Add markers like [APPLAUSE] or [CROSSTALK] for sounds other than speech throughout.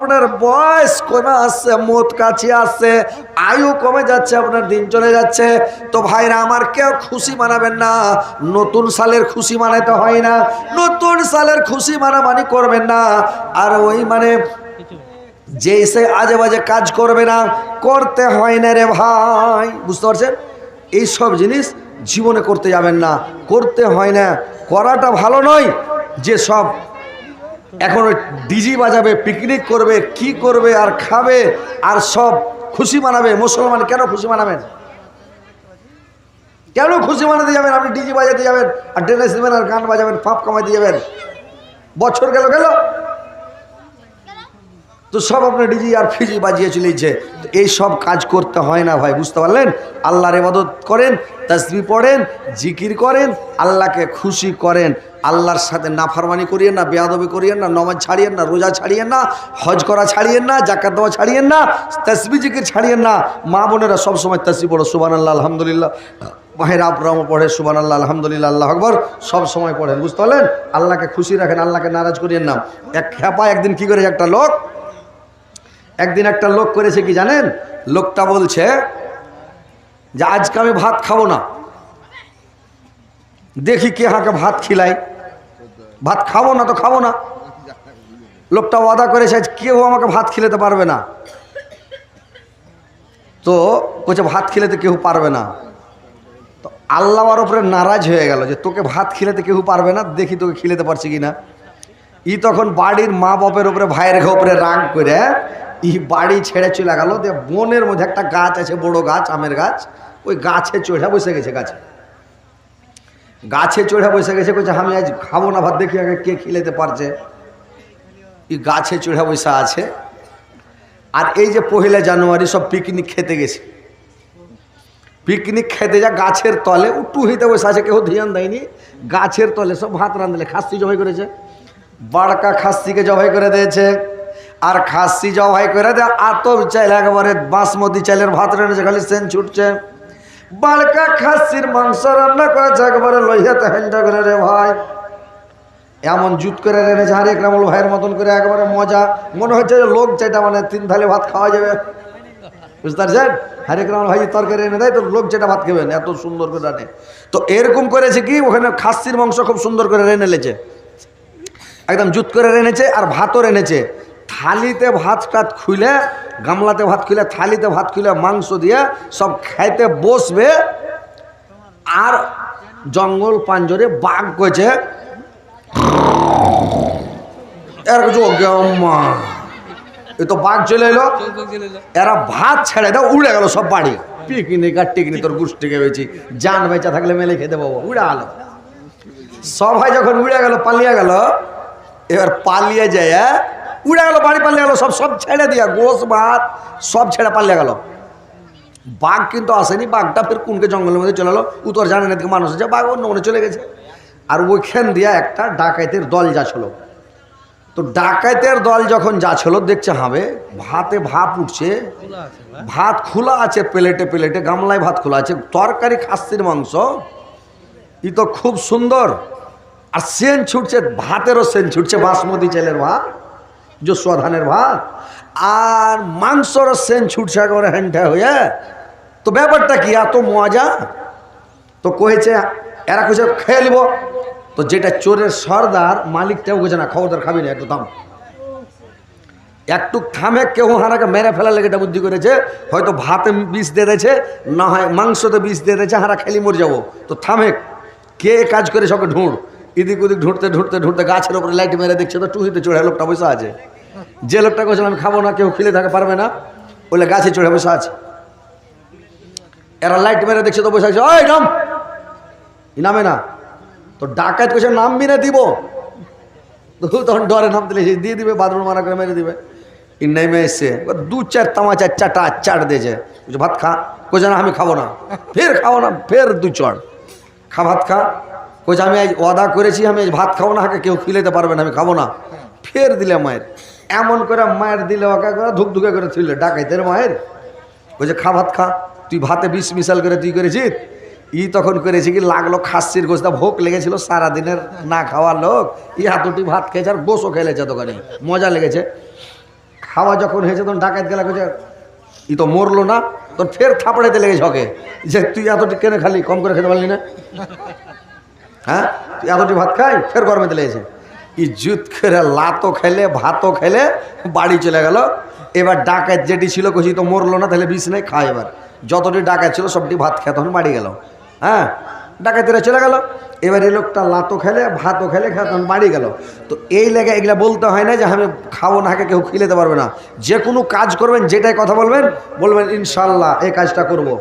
আপনার বয়স কমে আসছে মত কাছে আসছে, আয়ু কমে যাচ্ছে, আপনার দিন চলে যাচ্ছে। তো ভাইরা, আমার কেউ খুশি মানাবেন না। নতুন সালের খুশি মানাতে হয় না। নতুন সালের খুশি মানামানি করবেন না। আর ওই মানে যে সে আজে বাজে কাজ করবে না, করতে হয় না রে ভাই। বুঝতে পারছেন? এই সব জিনিস জীবনে করতে যাবেন না। করতে হয় না। করাটা ভালো নয় যে সব এখন ডিজি বাজাবে পিকনিক করবে, কি করবে, আর খাবে, আর সব খুশি মানাবে। মুসলমান কেন খুশি মানাবেন? কেন খুশি মানাতে যাবেন? আপনি ডিজি বাজাতে যাবেন, আর ড্রেনেজ দেবেন আর গান বাজাবেন, পাপ কামাইতে যাবেন। বছর গেল গেল। তো সব আপনার ডিজি আর ফিজি বাজিয়ে চলেছে এই সব কাজ করতে হয় না ভাই, বুঝতে পারলেন? আল্লাহর ইবাদত করেন তসবি পড়েন, জিকির করেন, আল্লাহকে খুশি করেন। আল্লাহর সাথে নাফরমানি করিয়েন না, বেয়াদবি করিয়েন না, নমাজ ছাড়িয়েন না, রোজা ছাড়িয়েন না, হজ করা ছাড়িয়েন না জাকাত দেওয়া ছাড়িয়েন না, তসবি, জিকির ছাড়িয়েন না। মা বোনেরা সবসময় তসবি পড়ো সুবান আল্লাহ আলহামদুলিল্লাহ। মাহের আবরাম পড়ে সুবান আল্লাহ আলহামদুলিল্লাহ, আল্লাহ আকবর সব সময় পড়েন, বুঝতে পারলেন? আল্লাহকে খুশি রাখেন, আল্লাহকে নারাজ করিয়েন না। এক খেপা একদিন কি করে একটা লোক? একদিন একটা লোক করেছে কি জানেন? লোকটা বলছে যে, আজকে আমি ভাত খাব না। দেখি কে হাঁকে ভাত খিলাই ভাত খাব না তো খাব না। লোকটা ওয়াদা করেছে আজ কেউ আমাকে ভাত খেলেতে পারবে না। তো কোচে ভাত খিলাতে কেউ পারবে না। তো আল্লাহর ওপরে নারাজ হয়ে গেল যে, তোকে ভাত খিলাতে কেউ পারবে না, দেখি তোকে খেলেতে পারছি কি না ই তখন বাড়ির মা বাপের উপরে, ভাইয়ের উপরে রাগ করে, ই বাড়ি ছেড়ে চলে গেল। দিয়ে বনের মধ্যে একটা গাছ আছে, বড় গাছ, আমের গাছ। ওই গাছে চড়ে বসে গেছে গাছে। গাছে চড়ে বসে গেছে কইছে আমি আজ খাব না, ভাত দেখি আগে কে খিলেতে পারছে। এই গাছে চড়ে বসে আছে। আর এই যে পহিলা জানুয়ারি সব পিকনিক খেতে গেছে। পিকনিক খেতে যা গাছের তলে উটু হইতে বসে আছে, কেউ ধ্যান দেয়নি। গাছের তলে সব ভাত রাঁধলে, খাসি জবাই করেছে। বড়কা খাসিকে জবাই করে দিয়েছে। আর খাসি জবাই করে দেয় আতব চাইলে একেবারে বাসমতি চাইলের ভাত রেনেছে খালি সেন ছুটছে। বাড়কা খাসির মাংস রান্না করেছে একেবারে লইয়াতে হেন্টা করে রে ভাই। এমন জুত করে রেনেছে হারিয়ে কামল ভাইয়ের মতন করে একেবারে মজা। মনে হচ্ছে লোক যেটা মানে তিন থালি ভাত খাওয়া যাবে। বুঝতে পারছেন? হরে কৃষ্ণ ভাই তরকারি এনে দেয়, তো লোক যেটা ভাত খাবেন এত সুন্দর করে রানে তো এরকম করেছে কি, ওখানে খাসির মাংস খুব সুন্দর করে রেনে লেছে একদম জুত করে রেনেছে আর ভাতও রেনেছে থালিতে ভাত টাত খুলে গামলাতে ভাত খুলে, থালিতে ভাত খুলে, মাংস দিয়ে সব খাইতে বসবে। আর জঙ্গল পাঞ্জরে বাঘ করেছে এর এ তো বাঘ চলে এলো। এরা ভাত ছেড়ে দাও উড়ে গেল সব বাড়ি। পিকনিক আর টিকনি তোর গোষ্ঠীকে বেছি জান বেচা থাকলে মেলে খেতে পাবো। উড়ে গেল সবাই যখন উড়ে গেল, পালিয়ে গেল, এবার পালিয়ে যায় উড়ে গেল, বাড়ি পালিয়ে গেল, সব সব ছেড়ে দিয়া, গোস, ভাত, সব ছেড়ে পালিয়ে গেল। বাঘ কিন্তু আসেনি, বাঘটা ফের কোনকে জঙ্গলের মধ্যে চলে এলো? উত্তর জানে না মানুষ আছে, বাঘ অন্য মনে চলে গেছে। আর ওইখান দিয়া একটা ডাকাইতের দল যাচ্ছিল। তো ডাকাইতের দল যখন যাচ্ছিল, দেখছে হবে ভাতে ভাপ উঠছে। ভাত খোলা আছে, প্লেটে প্লেটে, গামলায় ভাত খোলা আছে। তরকারি, খাসির মাংস, ই তো খুব সুন্দর। আর সেন ছুটছে, ভাতেরও সেন ছুটছে, বাসমতি চালের ভাত। যশোয়া ধানের ভাত, আর মাংসরও সেন ছুটছে একেবারে হ্যান্ডা হয়ে। তো ব্যাপারটা কি, এত মজা? তো কয়েছে এরা কইছে, খেয়ে নিব। তো যেটা চোরের সর্দার মালিকটাও কইছে না খবরদার খাবি না, একটু দাম একটু থামে কেউ হারাকে মেরে ফেলার লেগে এটা বুদ্ধি করেছে, হয়তো ভাতে বিষ দিয়ে দিয়েছে, না হয় মাংসতে বিষ দিয়ে দিয়েছে হারা খেলি মরে যাব। তো থামে, কে কাজ করে সবকে ঢুঁড়? এদিক ওদিক ঢুটতে ঢুঁড়তে ঢুঁড়তে গাছের উপরে লাইট মেরে দেখছে তো টুহিতে চড়ে লোকটা বসে আছে। যে লোকটা কইছিল আমি খাব না, কেউ খেলে থাকে পারবে না। বলে, গাছে চড়ে বসে আছে। এরা লাইট মেরে দেখছে তো বসে আছে ওই নাম! নামে না। তো ডাকাত কইছে নামবি না দিব। [LAUGHS] তখন ডরে নাম দিলে দিয়ে দিবে বাথরুম মারা করে মেরে দিবে। ই নেমে এসছে দু চার তামাচা, চাটা, চাট দিয়েছে। ভাত খা। কইছে, না, আমি খাব না। ফের খাব না, ফের দু চড়। খা, ভাত খা। কইছে আমি আজ ওয়াদা করেছি, আমি আজ ভাত খাব না, হাকে কেউ খিলেতে পারবে না, আমি খাব না। ফের দিলে মায়ের। এমন করে মায়ের দিলে ওকে করে ধুক ধুকে করে তুললে ডাকাইতের মায়ের। বলছে খা ভাত খা, তুই ভাতে বিষ মিশাল করে তুই করেছিস? ই তখন করেছে কি, লাগল খাসির গোস্তা, ভোগ লেগেছিল সারাদিনের না খাওয়ার লোক। ই হাতুটি ভাত খেয়েছে আর গোসও খেলেছে দোকানে মজা লেগেছে। খাওয়া যখন হয়েছে তখন ডাকাত গেলা যে ই তো মরলো না তখন ফের থাপড়াইতে লেগেছে ওকে। যে তুই এতটি কেনে খালি, কম করে খেতে পারলি না? হ্যাঁ? তুই এতটি ভাত খাই, ফের গরমেতে লেগেছে ই জুত খেলে লাতো খেলে, ভাতও খেলে, বাড়ি চলে গেল। এবার ডাকাত যেটি ছিল কছি তো মরলো না, তাহলে বিষ নেই খায় এবার। যতটি ডাকাত ছিল, সবটি ভাত খেয়ে তখন বাড়ি গেল। হ্যাঁ? ডাকাতিরা চলে গেল। এবার এই লোকটা লাতো খেলে, ভাতও খেলে, খেয়ে তখন বাড়ি গেল। তো এই লেগে এগুলা বলতে হয় না যে, আমি খাব না, হাকে কেউ খিলেতে পারবে না। যে কোনো কাজ করবেন, যেটাই কথা বলবেন বলবেন, ইনশাল্লাহ, এই কাজটা করব।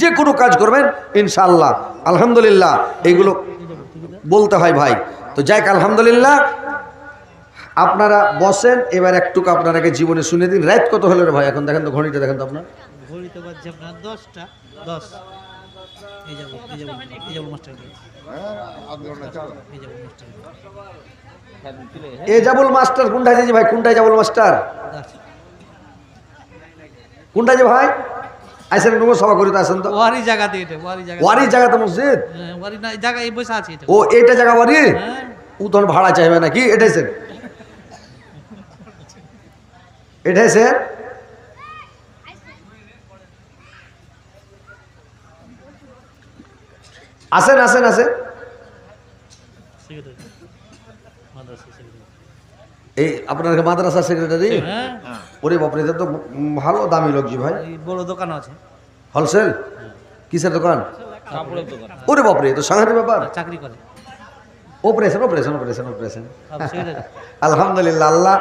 যে কোনো কাজ করবেন ইনশাল্লাহ আলহামদুলিল্লাহ এইগুলো বলতে হয় ভাই। তো যাই আলহামদুলিল্লাহ আপনারা বসেন এবার একটুকু আপনারাকে জীবনে শুনে দিন। রাত কত হলো রে ভাই? এখন দেখেন তো ঘড়িটা দেখেন তো আপনার। ঘড়িতে বাজছে আপনার দশটা দশ। এ মাস্টার কোনটায় যে ভাই? কোনটায় জাবুল মাস্টার? কোনটায় যে ভাই? আইসেন নব সভা করি তো আসেন তো? ওয়ারি জায়গা ওয়ারি জায়গা। ওয়ারি জায়গাতে মসজিদ? হ্যাঁ, ওয়ারি না জায়গা এই বসে আছে ও এইটা জায়গা ওয়ারি? হ্যাঁ। ও তখন ভাড়া চাইবে নাকি? এটাই স্যার। এটাই স্যার। আসেন আসেন আসেন সেক্রেটারি মাদ্রাসা সেক্রেটারি এই আপনার মাদ্রাসা সেক্রেটারি ওরে বাপরে তো ভালো দামি লোক জি ভাই। বড় দোকান আছে। হোলসেল কিসের দোকান? কাপড়ের দোকান। ওরে বাপরে তো সাংঘাতিক ব্যাপার। চাকরি করে। অপারেশন অপারেশন অপারেশন অপারেশন আলহামদুলিল্লাহ আল্লাহ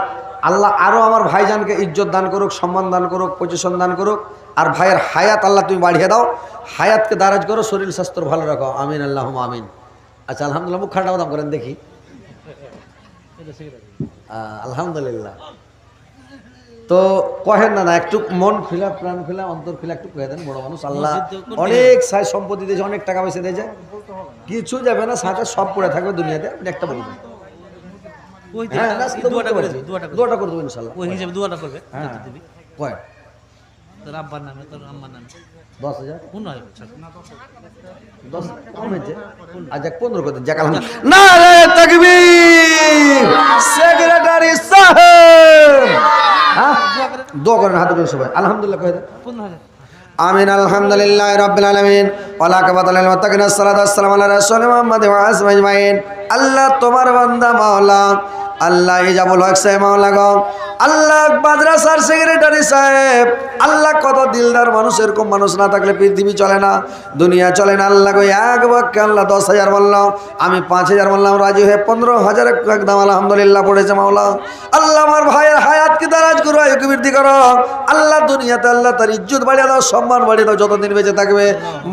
আল্লাহ আরও আমার ভাইজানকে ইজ্জত দান করুক সম্মান দান করুক পজিশন দান করুক আর ভাইয়ের হায়াত আল্লাহ তুমি বাড়িয়ে দাও। হায়াতকে দারাজ করো শরীর স্বাস্থ্য ভালো রাখো। আমিন আল্লাহ আমিন। আচ্ছা আলহামদুলিল্লাহ মুখ খাটাও দাম করেন দেখি। আলহামদুলিল্লাহ। তো কহেন না না একটু মন ফিলা প্রাণ ফিলা অন্তর ফিলা একটু কয়ে দেন বড় মানুষ। আল্লাহ অনেক সাই সম্পত্তি দিয়েছে অনেক টাকা পয়সা দিয়েছে। কিছু যাবে না সাথে সব পড়ে থাকবে দুনিয়াতে আপনি একটা বলবেন। হ্যাঁ দুয়াটা করে। দিবি করে করে ইনশাল্লাহ। ওই হিসেবে দুয়াটা করবে। হ্যাঁ। কয়? তোর আব্বার নামে তোর আম্মার নামে। দশ হাজার? কোন হয় ছাড়। দশ কম হয়েছে। আজ এক পনেরো করতে যাক আলহামদুলিল্লাহ না। রে তাকবীর! সেক্রেটারি সাহেব! হ্যাঁ? দোয়া করেন হাতে করে সবাই। আলহামদুলিল্লাহ কয়ে দেন। পনেরো হাজার। আমিন আলহামদুলিল্লাহ রাব্বিল আলামিন। ওয়ালা কাবাতাল মুত্তাকিন আসসালাতু ওয়াসসালামু আলা রাসূলি মুহাম্মদ ওয়া আসমাই আজমাইন। আল্লাহ তোমার বান্দা মাওলা আল্লাহ ইজাবুল হক সাহেব মাওলা গো। আল্লাহ মাদ্রাসার সেক্রেটারি সাহেব। আল্লাহ কত দিলদার মানুষ, এরকম মানুষ না থাকলে পৃথিবী চলে না, দুনিয়া চলে না। আল্লাহ গো এক বাক্যে আল্লাহ দশ হাজার বললাম, আমি পাঁচ হাজার বললাম, রাজি হয়ে পনেরো হাজার একদম আলহামদুলিল্লাহ পড়েছে মাওলা। আল্লাহ আমার ভাইয়ের হায়াতকে দারাজ করো, আয়ুকে বৃদ্ধি করো। আল্লাহ দুনিয়াতে আল্লাহ তার ইজ্জত বাড়িয়ে দাও, সম্মান বাড়িয়ে দাও, যতদিন বেঁচে থাকবে।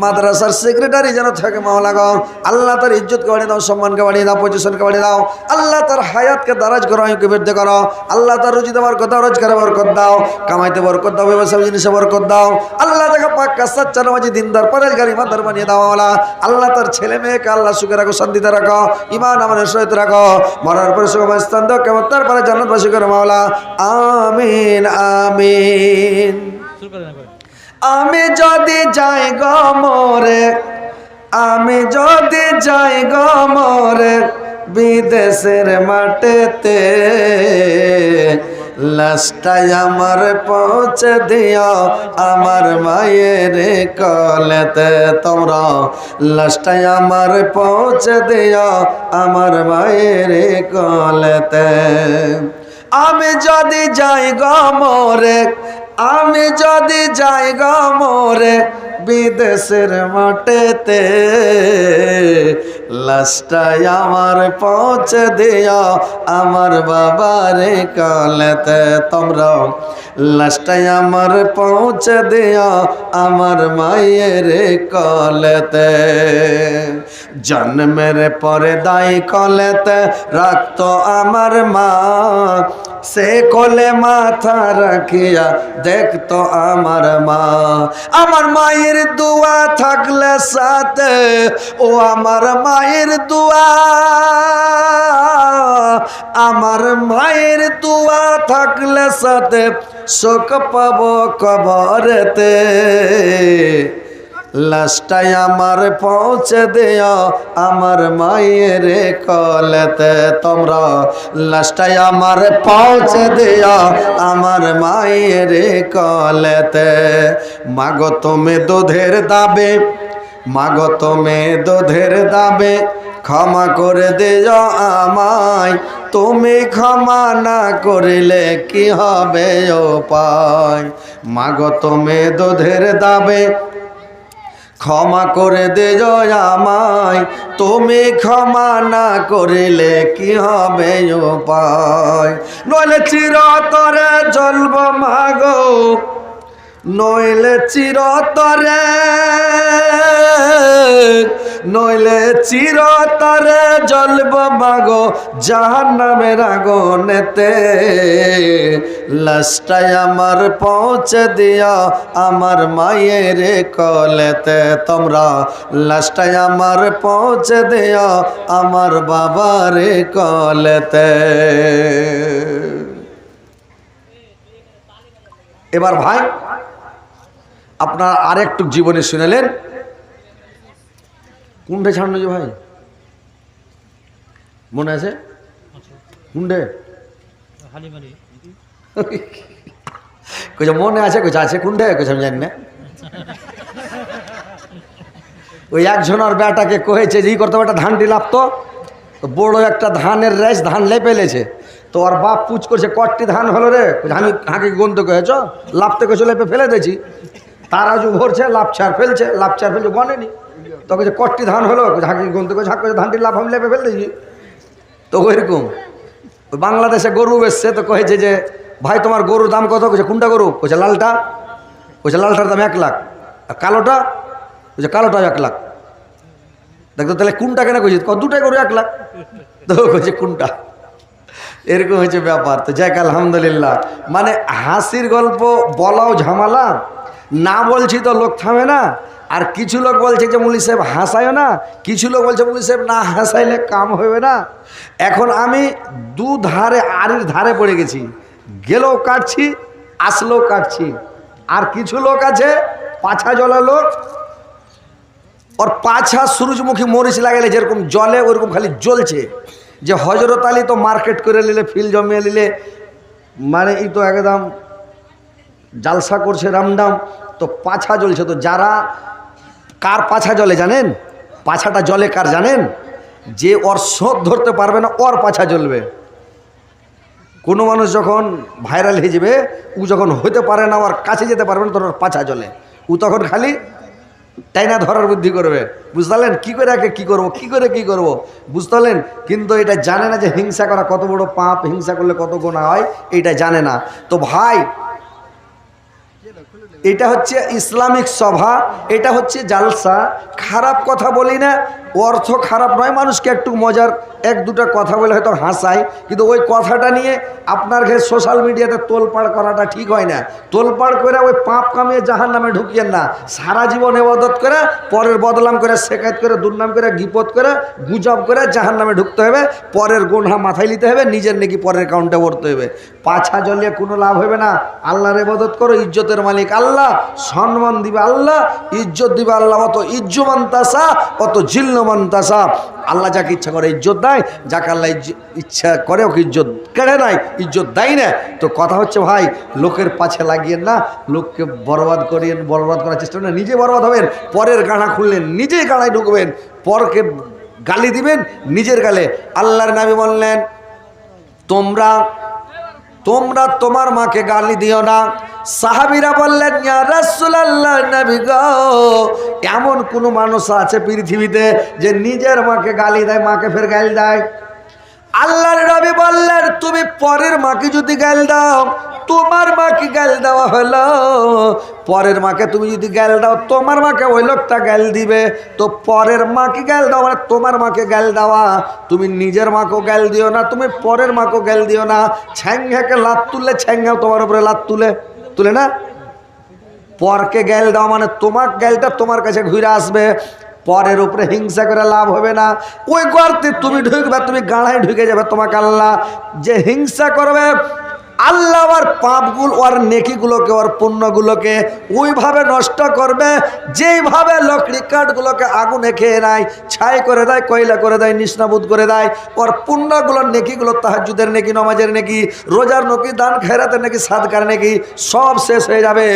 মাদ্রাসার সেক্রেটারি যেন থাকে মাওলা গো। আল্লাহ তার ইজ্জতকে বাড়িয়ে দাও, সম্মানকে বাড়িয়ে দাও পজিশনকে বাড়িয়ে দাও। আল্লাহ তার হায়াতকে দারাজ করো, আয়ুকে বৃদ্ধি করো। আল্লাহ তার রুজি দেওয়ার কথা রোজগারে বরকত দাও কামাইতে বরকত দাও ব্যবসা জিনিসে বরকত দাও। আল্লাহ তাকে পাক্কা সাচ্চা নামাজি দিনদার পরেশগারি মাদার বানিয়ে দাও মাওলা। আল্লাহ তার ছেলে মেয়েকে আল্লাহ সুখে রাখো শান্তিতে রাখো ইমান আমাদের সহিত রাখো। মরার পরে সুখময় স্থান দাও কেমন তারপরে জান্নাতবাসী করো মাওলা। আমিন আমিন। আমি যদি যাই গো মরে আমি যদি যাই গো মরে বিদেশের মাঠেতে লাস্টাই আমার পৌঁছে দিও, আমার মায়ের কলেতে তোমরা। লাস্টাই আমার পৌঁছে দিও, আমার মায়ের কলেতে। আমি যদি যাই গো মরে, আমি যদি যাই গো মরে, বিদেশের মাঠেতে লাস্টাই আমার পৌঁছে দিও, আমার বাবারে কলেতে তোমরা। লাস্টাই আমার পৌঁছে দিও, আমার মায়ের কলেতে। জন্মের পরে দায়ী কলেতে রাখতো আমার মা। সে কোলে মাথা রাখিয়া দেখতো আমার মা। আমার মায়ের দোয়া থাকলে সাথে, ও আমার মায়ের দোয়া। আমার মায়ের দোয়া থাকলে সাথে, শোক পাবো কবরেতে। লাস্টাই আমার পৌঁছে দিও, আমার মায়ের কলেতে। তোমরা লাস্টাই আমার পৌঁছে দিও, আমার মায়ের কলেতে। মাগো তুমি দুধের দাবে, মাগো তুমি দুধের দাবে, ক্ষমা করে দিও আমায়। তুমি ক্ষমা না করিলে কি হবে ও পায় মাগো তুমি দুধের দাবে ক্ষমা করে দে আমায়। তুমি ক্ষমা না করিলে কি হবে উপায়? নইলে চিরতরে জলব মাগো। নইলে চিরতরে নইলে চিরতরে জলব মাগো জাহান নামের আগুনেতে। লাস্টাই আমার পৌঁছে দিয়া আমার মায়ের কলেতে। তোমরা লাস্টাই আমার পৌঁছে দিয়া আমার বাবার কলেতে। এবার ভাই আপনার আর একটু জীবনে শুনেলেন। কুণ্ডে ছাড়লো যে ভাই? মনে আছে? কুণ্ডে? কইছে মনে আছে? কইছে আছে কুণ্ডে? কইছে আমি জানি না। ওই একজনের বেটাকে কহেছে যে ই করতে একটা ধানটি লাপতো তো। বড় একটা ধানের রেস ধান লেপে লেছে। তো ওর বাপ পুচ করছে কটটি ধান হলো রে। আমি হাঁকে গন্ত কহেছ লাপতে কইছে লেপে ফেলে দিয়েছি। তারা যে ভরছে লাপছে আর ফেলছে লাপছে আর ফেলছে গনেনি তো কইছে কটটি ধান হলো ঝাঁকি গন্ত হাঁক কইছে ধানটি লাভ আমি লেপে ফেলে দিয়েছি তো ওইরকম ওই বাংলাদেশে গরু বেচছে, তো কয়েছে যে, ভাই, তোমার গরুর দাম কত? কইছে কোনটা গরু? কইছে লালটা। কইছে লালটার দাম এক লাখ। আর কালোটা? কইছে কালোটা এক লাখ। দেখতো তাহলে কোনটা কেন কইছে দুটাই গরু এক লাখ। তো কইছে কোনটা? এরকম হয়েছে ব্যাপার। তো যাক, আলহামদুলিল্লাহ। মানে হাসির গল্প বলাও ঝামেলা না বলছি তো লোক থামে না। আর কিছু লোক বলছে যে মুলি সাহেব হাসায় না। কিছু লোক বলছে মুলি সাহেব না হাসাইলে কাম হবে না। এখন আমি দু ধারে আড়ির ধারে পড়ে গেছি। গেলেও কাটছি, আসলেও কাটছি। আর কিছু লোক আছে, পাছা জলা লোক। ওর পাছা সূর্যমুখী মরিচ লাগালে যেরকম জলে, ওরকম খালি জ্বলছে। যে হজরত আলী তো মার্কেট করে নিলে, ফিল জমিয়ে নিলে মানে এই তো একদম জালসা করছে রামডাম তো পাছা জ্বলছে। তো যারা, কার পাছা জলে জানেন? পাছাটা জলে কার জানেন? যে ওর শোধ ধরতে পারবে না, ওর পাছা জ্বলবে। কোনো মানুষ যখন ভাইরাল হয়ে যাবে, ও যখন হতে পারে না, ওর কাছে যেতে পারবে না তোর ওর পাছা জ্বলে। ও তখন খালি টাইনা ধরার বুদ্ধি করবে? বুঝতে কী করে একে কী করব? কী করে কী করব? বুঝতে কিন্তু এটা জানে না যে হিংসা করা কত বড় পাপ, হিংসা করলে কত গোনা হয়, এটা জানে না। তো ভাই এটা হচ্ছে ইসলামিক সভা এটা হচ্ছে জালসা। খারাপ কথা বলি না অর্থ খারাপ নয়, মানুষকে একটু মজার, এক দুটা কথা বলে হয়তো হাসায়, কিন্তু ওই কথাটা নিয়ে আপনার ঘরে সোশ্যাল মিডিয়াতে তোলপাড় করাটা ঠিক হয় না। তোলপাড় করে ওই পাপ কামিয়ে জাহান নামে ঢুকিয়েন না। সারা জীবন এবাদত করে, পরের বদলাম করে, শেখায়ত করে, দুর্নাম করে, গিপত করে, গুজব করে জাহান নামে ঢুকতে হবে। পরের গোনা মাথায় নিতে হবে, নিজের নাকি পরের কাউন্টে ভরতে হবে। পাছা জ্বলিয়ে কোনো লাভ হবে না। আল্লাহর এবাদত করো, ইজ্জতের মালিক আল্লাহ, সম্মান দিবে আল্লাহ, ইজ্জত দিবে আল্লাহ, অত ইজ্জমান তাসা, অত জিল্লমান তাসা, আল্লাহ যাকে ইচ্ছা করে ইজ্জত দেয়, যাকে আল্লাহ ইচ্ছা করে ওকে ইজ্জত কেড়ে নাই ইজ্জত দেয় না। তো কথা হচ্ছে ভাই, লোকের পাছে লাগিয়েন না, লোককে বরবাদ করিয়েন, বরবাদ করার চেষ্টা করেন নিজে বরবাদ হবেন, পরের গাড়া খুললেন, নিজেই গাড়ায় ঢুকবেন, পরকে গালি দিবেন, নিজের গালে। আল্লাহর নামে বললেন, তোমরা তোমরা তোমার মাকে গালি দিও না সাহাবিরা বললেন রাসূলুল্লাহ নবী গো, এমন কোন মানুষ আছে পৃথিবীতে যে নিজের মাকে গালি দেয়, মাকে ফের গালি দেয়? আল্লাহর নবী বললেন, তুমি পরের মাকে যদি গাল দাও, তোমার মাকে গাল দেওয়া হলো। পরের মাকে তুমি যদি গাল দাও, তোমার মাকে ওই লোকটা গাল দিবে। তো পরের মাকে গাল দাও মানে তোমার মাকে গাল দেওয়া। তুমি নিজের মাকেও গাল দিও না, তুমি পরের মাকেও গাল দিও না। ছ্যাংঘাকে লাত তুললে ছ্যাংঘাও তোমার উপরে লাত তুলে। তুলে না। পরকে গ্যাল দাও মানে তোমার গ্যালটা তোমার কাছে ঘুরে আসবে। পরের উপরে হিংসা করে লাভ হবে না। ওই গর্তে তুমি ঢুকবে, তুমি গাড়ায় ঢুকে যাবে তোমাকে আল্লাহ। যে হিংসা করবে আল্লাহ আর পাপগুলো ওর নেকিগুলোকে ওর পুণ্যগুলোকে ওইভাবে নষ্ট করবে, যেইভাবে লকড়ি কাঠগুলোকে আগুনে খেয়ে নেয়, ছাই করে দেয়, কয়লা করে দেয় নিষ্ণাবুদ করে দেয়, ওর পুণ্যগুলোর নেকিগুলো তাহাজুদের নেকি, নমাজের নেকি, রোজার নেকি, দান খেরাতের নাকি, সাদকার নাকি, সব শেষ হয়ে যাবে।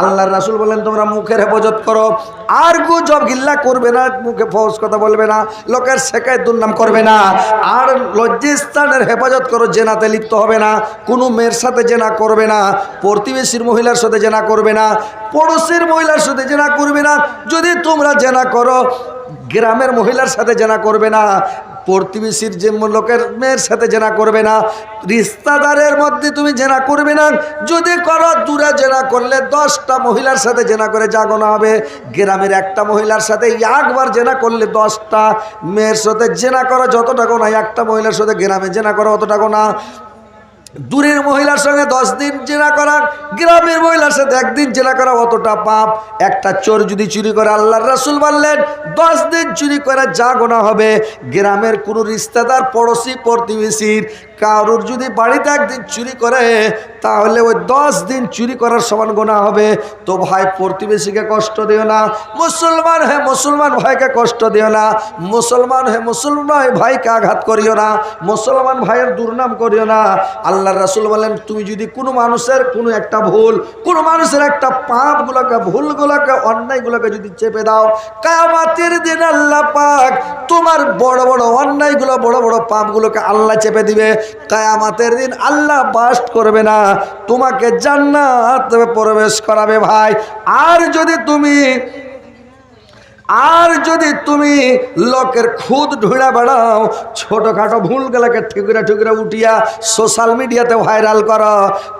আল্লাহর রাসুল বলেন, তোমরা মুখের হেফাজত করো আর গুজব গিল্লা করবে না, মুখে ফৌজ কথা বলবে না, লোকের শেখায় দুর্নাম করবে না। আর লজ্জিস্তানের হেফাজত করো, জেনাতে লিপ্ত হবে না, কোনো মেয়ের সাথে জেনা করবে না, প্রতিবেশীর মহিলার সাথে জেনা করবে না, পড়োশির মহিলার সাথে জেনা করবে না, যদি তোমরা জেনা করো, গ্রামের মহিলার সাথে জেনা করবে না প্রতিবেশীর যে লোকের মেয়ের সাথে জেনা করবে না, রিস্তাদারের মধ্যে তুমি জেনা করবে না, যদি করো দূরে জেনা করলে দশটা মহিলার সাথে জেনা করে জাগোনা হবে। গ্রামের একটা মহিলার সাথে একবার জেনা করলে দশটা মেয়ের সাথে জেনা করো যত টাকা না একটা মহিলার সাথে গ্রামে জেনা করো অত টাকা না দূরের মহিলার সঙ্গে দশ দিন জেনা করা, গ্রামের মহিলার সাথে একদিন জেনা করা অতটা পাপ। একটা চোর যদি চুরি করে আল্লাহর রাসুল বললেন দশ দিন চুরি করে যা গোনা হবে। গ্রামের কোনো রিস্তাদার পড়োশি, প্রতিবেশীর কারোর যদি বাড়িতে একদিন চুরি করে, তাহলে ওই দশ দিন চুরি করার সমান গোনা হবে। তো ভাই, প্রতিবেশীকে কষ্ট দিও না। মুসলমান হে মুসলমান ভাইকে কষ্ট দিও না। মুসলমান হে মুসলমান ভাইকে আঘাত করিও না। মুসলমান ভাইয়ের দুর্নাম করিও না। আল্লাহ রাসুল বলেন, তুমি যদি কোনো মানুষের কোনো একটা ভুল, কোনো মানুষের একটা পাপগুলোকে ভুলগুলোকে অন্যায়গুলোকে যদি চেপে দাও কামাতের দিন আল্লাহ পাক তোমার বড় বড় অন্যায়গুলো, বড় বড় পাপগুলোকে আল্লাহ চেপে দিবে। কায়ামাতের দিন আল্লাহ বাস্ট করবে না, তোমাকে জান্নাত প্রবেশ করাবে ভাই। আর যদি তুমি, আর যদি তুমি লোকের খুদ ঢুড়া বেড়াও ছোটোখাটো ভুলগুলোকে ঠিকরা ঠিকরা উঠিয়া সোশ্যাল মিডিয়াতে ভাইরাল করো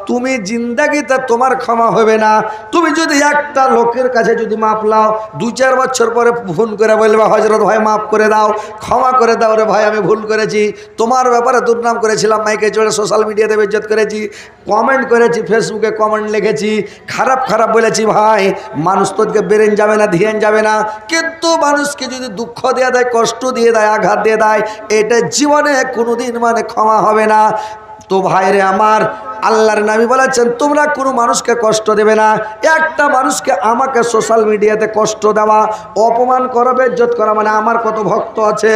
তুমি জিন্দাগিতে তোমার ক্ষমা হবে না। তুমি যদি একটা লোকের কাছে যদি মাপ লাও দু চার বছর পরে ফোন করে বলবে হজরত ভাই মাফ করে দাও, ক্ষমা করে দাও রে ভাই, আমি ভুল করেছি। তোমার ব্যাপারে দুর্নাম করেছিলাম, মাইকে চড়ে সোশ্যাল মিডিয়াতে বেজ্জত করেছি কমেন্ট করেছি ফেসবুকে কমেন্ট লিখেছি, খারাপ খারাপ বলেছি, ভাই, মানুষ তোকে বেরেন যাবে না, ধিয়ান যাবে না। কিন্তু মানুষকে যদি দুঃখ দিয়ে দেয়, কষ্ট দিয়ে দেয়, আঘাত দিয়ে দেয়, এটা জীবনে কোনোদিন মানে ক্ষমা হবে না। তো ভাইরে আমার আল্লাহর নামী বলেছেন, তোমরা কোনো মানুষকে কষ্ট দেবে না। একটা মানুষকে আমাকে সোশ্যাল মিডিয়াতে কষ্ট দেওয়া, অপমান করা, বেজ্জত করা মানে আমার কত ভক্ত আছে,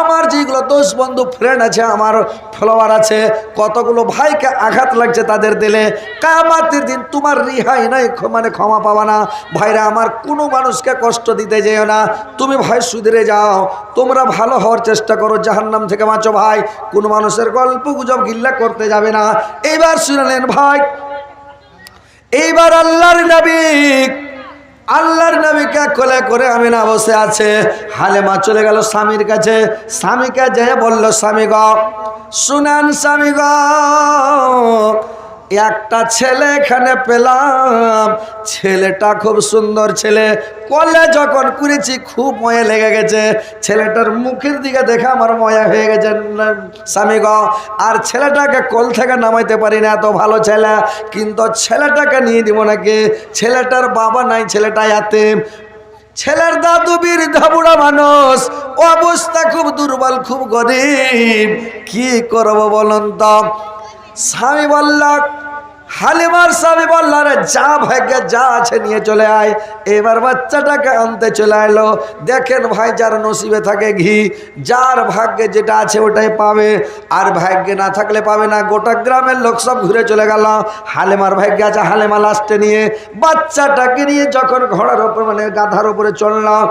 আমার যেগুলো দোষ বন্ধু ফ্রেন্ড আছে, আমার ফলোয়ার আছে, কতগুলো ভাইকে আঘাত লাগছে তাদের দিলে কামাতের দিন তোমার রিহাই নাই মানে ক্ষমা পাবা না। ভাইরা, আমার কোনো মানুষকে কষ্ট দিতে যেও না। তুমি ভাই সুধরে যাও। তোমরা ভালো হওয়ার চেষ্টা করো। জাহান্নাম থেকে বাঁচো ভাই। কোনো মানুষের গল্প গুজব গিল্লা করতে যাবে না। এইবার শুনলেন ভাই। এইবার আল্লাহর নবী, আল্লাহর নবীকে কোলে করে আমি না বসে আছে। হালেমা চলে গেল স্বামীর কাছে। স্বামীকে যে বলল, স্বামী গ, শুনান স্বামী গ একটা ছেলে এখানে পেলাম। ছেলেটা খুব সুন্দর ছেলে। কলে যখন করেছি খুব ময়া লেগে গেছে। ছেলেটার মুখের দিকে দেখে আমার ময়া হয়ে গেছে। না, স্বামী গ আর ছেলেটাকে কল থেকে নামাইতে পারি না এত ভালো ছেলে। কিন্তু ছেলেটাকে নিয়ে দিব নাকি? ছেলেটার বাবা নাই ছেলেটা এতেম। ছেলের দাদু বৃদ্ধ বুড়া মানুষ। অবস্থা খুব দুর্বল খুব গরিব। কি করব বলুন তো? স্বামী বলল, হালিমার স্বামী বলল রে যা ভাগ্যে যা আছে নিয়ে চলে আয়। এবার বাচ্চাটাকে আনতে চলে এলো দেখেন ভাই, যার নসিবে থাকে ঘি, যার ভাগ্যে যেটা আছে ওটাই পাবে। আর ভাগ্যে না থাকলে পাবে না। গোটা গ্রামের লোক সব ঘুরে চলে গেল। হালেমার ভাগ্যে আছে হালেমা লাস্টে নিয়ে। বাচ্চাটাকে নিয়ে যখন ঘোড়ার ওপর মানে গাধার ওপরে চললাম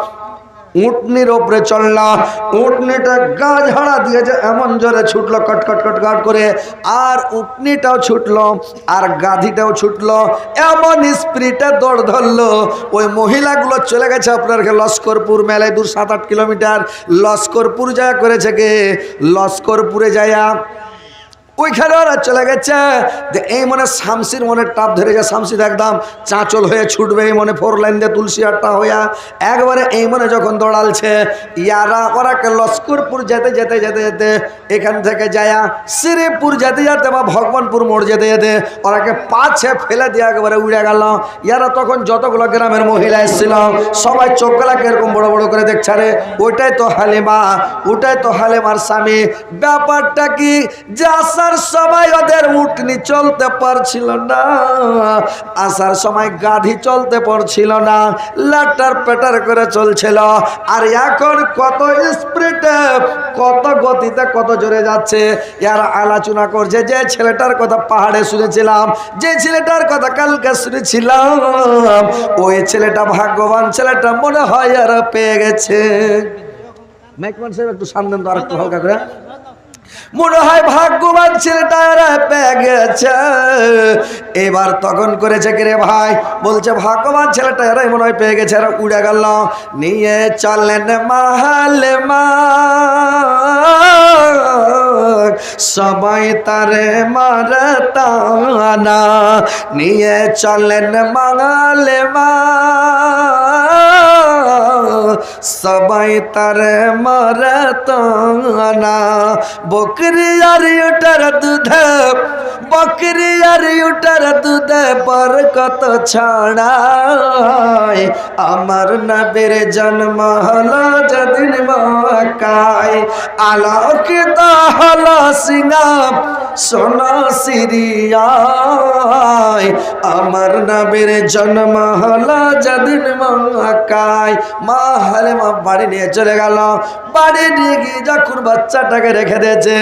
উটনির ওপরে চললা উটনিটা গা ঝাড়া দিয়েছে এমন জোরে ছুটলো কটকট কটকট করে। আর উটনিটাও ছুটলো, আর গাধিটাও ছুটলো। এমন স্পিরিটে দৌড় ধরলো। ওই মহিলাগুলো চলে গেছে আপনার লস্করপুর মেলায়, দূর সাত, আট কিলোমিটার। লস্করপুর যায় করেছে কে? লস্করপুরে যায়া ওইখানে ওরা চলে গেছে। যে এই মনে শামসির মনে টাপ ধরে যায়। শামসির একদম চাঁচল হয়ে ছুটবে, এই মনে ফোর লাইন দিয়ে তুলসী আটটা হইয়া। একবারে এই মনে যখন দৌড়ালছে, ইয়ারা ওরাকে লস্করপুর যেতে যেতে যেতে যেতে এখান থেকে যায়া শ্রীপুর যেতে যেতে বা ভগবানপুর মোড় যেতে যেতে ওরাকে পাছে ফেলে দিয়ে একবারে উড়ে গেল। ইয়ারা তখন যতগুলো গ্রামের মহিলা এসেছিল, সবাই চোখগুলাকে এরকম বড় বড় করে দেখছে রে ওইটাই তো হালিমা ওটাই তো হালিমার স্বামী। ব্যাপারটা কি? যে যাওয়ার সময় ওদের উঠনি চলতে পারছিল না। আসার সময় গাধি চলতে পারছিল না। লাটার পেটার করে চলছিল। আর এখন কত স্পিডে, কত গতিতে কত জোরে যাচ্ছে। এর আলোচনা করছে, যে ছেলেটার কথা পাহাড়ে শুনেছিলাম, যে ছেলেটার কথা কালকে শুনেছিলাম, ওই ছেলেটা ভাগ্যবান, ছেলেটা মনে হয় আর পেয়ে গেছে। মেকমান সাহেব একটু সামনে আর একটু হালকা করে। মনে হয় ভাগ্যবান ছেলেটা এরা পেয়ে গেছে। এবার তখন করেছে কি রে ভাই? বলছে, ভাগ্যবান ছেলেটা এরাই মনে হয় পেয়ে গেছে, এরা উড়ে গেল। নিয়ে চলেন মাহালে মা। সবাই তারে মারতানা নিয়ে চলেন মাঙালে মা। সবাই তারে মারতানা বকরি আর ওটার দুধ, বকরি আর ওটার দুধ পর কত ছাড়ায় আমার নবীর জন্ম হলো যেদিন মক্কায়। আলোকিত হলো সিঙ্গাম সোনা সিরিয়ায়। আমার নবীর জন্ম হলো যেদিন মক্কায়। মা হারে মা বাড়ি নিয়ে চলে গেল। বাড়ি নিয়ে গিয়ে যখন বাচ্চাটাকে রেখে দিয়েছে,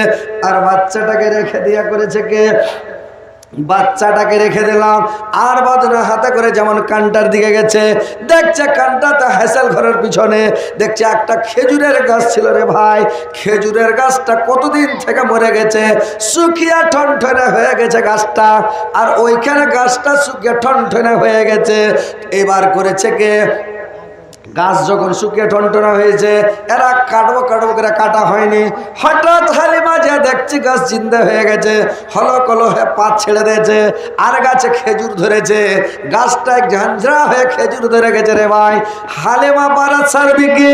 আর বাচ্চাটাকে রেখে দিয়া করেছে কে? বাচ্চাটাকে রেখে দিলাম। আর বদনা হাতে করে যেমন কানটার দিকে গেছে, দেখছে কানটা তো হ্যাসেল ঘরের পিছনে, দেখছে একটা খেজুরের গাছ ছিল রে ভাই। খেজুরের গাছটা কতদিন থেকে মরে গেছে? শুকিয়া ঠনঠনে হয়ে গেছে গাছটা, আর ওইখানে গাছটা শুকিয়ে ঠনঠনে হয়ে গেছে। এবার করেছে কে? গাছ যখন শুকিয়ে টনটনা হয়েছে, এরা কাটবো কাটবো করে কাটা হয়নি। হঠাৎ হালি মাঝে দেখছি গাছ চিন্তা হয়ে গেছে হলো কলো হয়ে পাত ছেড়ে দিয়েছে, আর গাছে খেজুর ধরেছে। গাছটা এক ঝাঞ্ঝরা হয়ে খেজুর ধরে গেছে রে ভাই। হালেমা পাড়া সার্বিকে,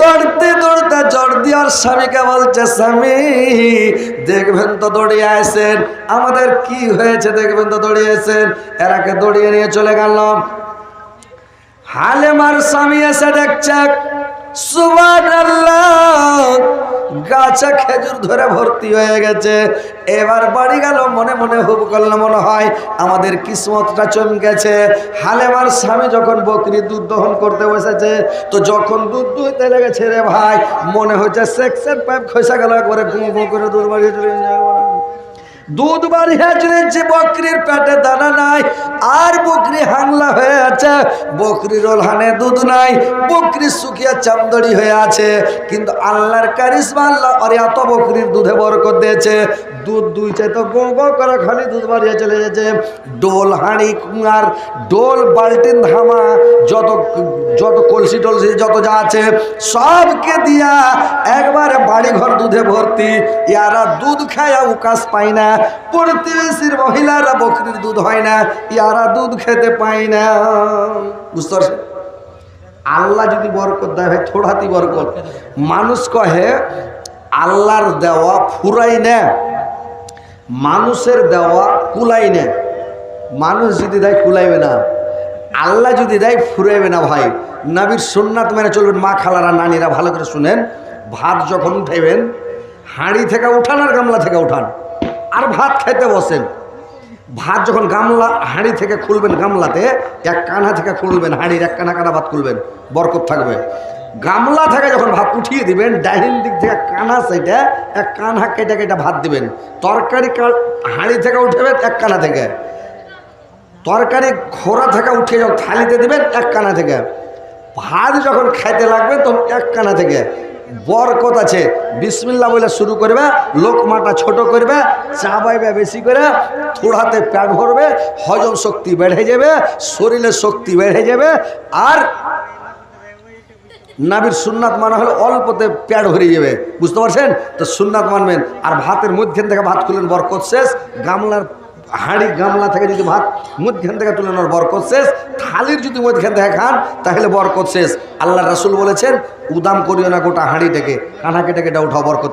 দৌড়তে দৌড়তে জড় দিয়ার স্বামীকে বলছে, স্বামী, দেখবেন তো দৌড়িয়ে আসেন আমাদের কি হয়েছে দেখবেন তো দৌড়িয়ে আসেন এরাকে দৌড়িয়ে নিয়ে চলে গেলাম হালেমার স্বামী এসে দেখছে গাছে খেজুর ধরে ভর্তি হয়ে গেছে। এবার বাড়ি গেল, মনে মনে হুব করল, মনে হয় আমাদের কিসমতটা চমকেছে। হালেমার স্বামী যখন বকরি দুধ দহন করতে বসেছে, তো যখন দুধ দুইতে লেগেছে রে ভাই, মনে হচ্ছে সেক্সের পাইপ খসা গেল, একবারে গুঁ গুঁ করে দুধ বাড়িয়ে চলে যাবে দুধ বাড়িয়ে যে বকরির পেটে দানা নাই, আর বকরি হাংলা হয়ে আছে। বকরির ওলহানে দুধ নাই, বকরি শুকিয়া চামদড়ি হয়ে আছে। কিন্তু আল্লাহর কারিশমা আল্লাহ, আর এত বকরির দুধে বরকত দিয়েছে। দুধ দুইছে তো গো গো করে খালি দুধ বাড়িয়ে চলে যাচ্ছে। ডোল হাঁড়ি আর ডোল বাল্টিন ধামা, যত যত কলসি টলসি, যত যা আছে, সবকে দিয়া একবারে বাড়ি ঘর দুধে ভর্তি। ইয়ারা দুধ খায় উকাশ পায় না। প্রতিবেশীর মহিলারা বকরির দুধ হয় না। ইয়ারা দুধ খেতে পায় না। বুঝতে আল্লাহ যদি বরকত দেয় ভাই, থোড়াতি বরকত। মানুষ কহে, আল্লাহর দেওয়া ফুরাই না। মানুষের দেওয়া কুলাই না। মানুষ যদি দেয় কুলাইবে না, আল্লাহ যদি দেয় ফুরাইবে না ভাই। নাবির সুন্নাত মেনে চলবেন মা খালারা নানিরা, ভালো করে শুনেন। ভাত যখন উঠাইবেন, হাঁড়ি থেকে উঠান আর গামলা থেকে উঠান। আর ভাত খাইতে বসেন। ভাত যখন গামলা, হাঁড়ি থেকে খুলবেন গামলাতে, এক কানা থেকে খুলবেন, হাঁড়ির এক কানা কানা ভাত খুলবেন, বরকত থাকবে। গামলা থেকে যখন ভাত উঠিয়ে দিবেন, ডাইনিং দিক থেকে কানা সাইডে এক কানা কেটে কেটে ভাত দিবেন। তরকারি হাঁড়ি থেকে উঠেবেন এক কানা থেকে। তরকারি খোরা থেকে উঠিয়ে যখন থালিতে দিবেন এক কানা থেকে। ভাত যখন খাইতে লাগবে তখন এক কানা থেকে। বরকত আছে। বিসমিল্লা বলে শুরু করবে, লোকমাটা ছোট করবে চাবাইবে বেশি করে, থোড়াতে পেট ভরবে, হজম শক্তি বেড়ে যাবে, শরীরের শক্তি বেড়ে যাবে, আর নাবির সুন্নাত মানা হলে অল্পতে প্যাড হয়ে যাবে। বুঝতে পারছেন? তো সুন্নাত মানবেন। আর ভাতের মধ্যখান থেকে ভাত খুলেন বরকত শেষ। গামলার হাঁড়ি গামলা থেকে যদি ভাত মধ্যখান থেকে তুলে নেওয়ার বরকত শেষ, থালির যদি মধ্যখান থেকে খান, তাহলে বরকত শেষ। আল্লাহ রাসুল বলেছেন, উদাম করিও না গোটা হাঁড়িটাকে। ডাউট কেটে উঠাও বরকত